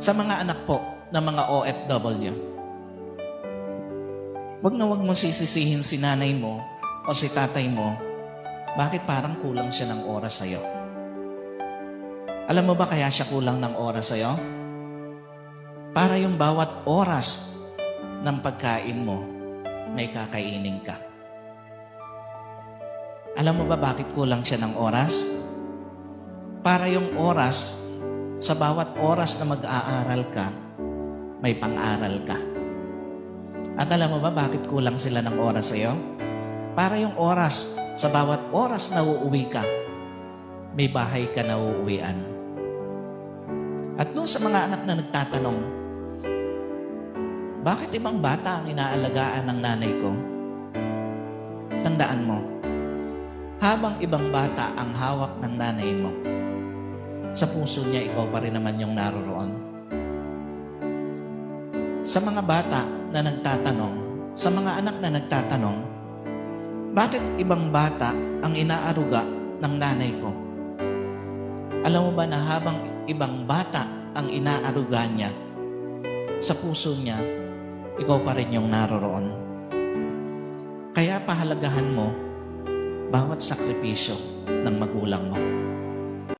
Sa mga anak po ng mga OFW, wag na wag mong sisisihin si nanay mo o si tatay mo, bakit parang kulang siya ng oras sa'yo? Alam mo ba kaya siya kulang ng oras sa'yo? Para yung bawat oras ng pagkain mo, may kakainin ka. Alam mo ba bakit kulang siya ng oras? Para yung oras, sa bawat oras na mag-aaral ka, may pang-aral ka. At alam mo ba bakit kulang sila ng oras sa'yo? Para yung oras, sa bawat oras na uuwi ka, may bahay ka na uuwian. At doon sa mga anak na nagtatanong, bakit ibang bata ang inaalagaan ng nanay ko? Tandaan mo, habang ibang bata ang hawak ng nanay mo, sa puso niya ikaw pa rin naman yung naroroon. Sa mga bata na nagtatanong, sa mga anak na nagtatanong, bakit ibang bata ang inaaruga ng nanay ko? Alam mo ba na habang ibang bata ang inaaruga niya, sa puso niya, ikaw pa rin yung naroroon. Kaya pahalagahan mo bawat sakripisyo ng magulang mo.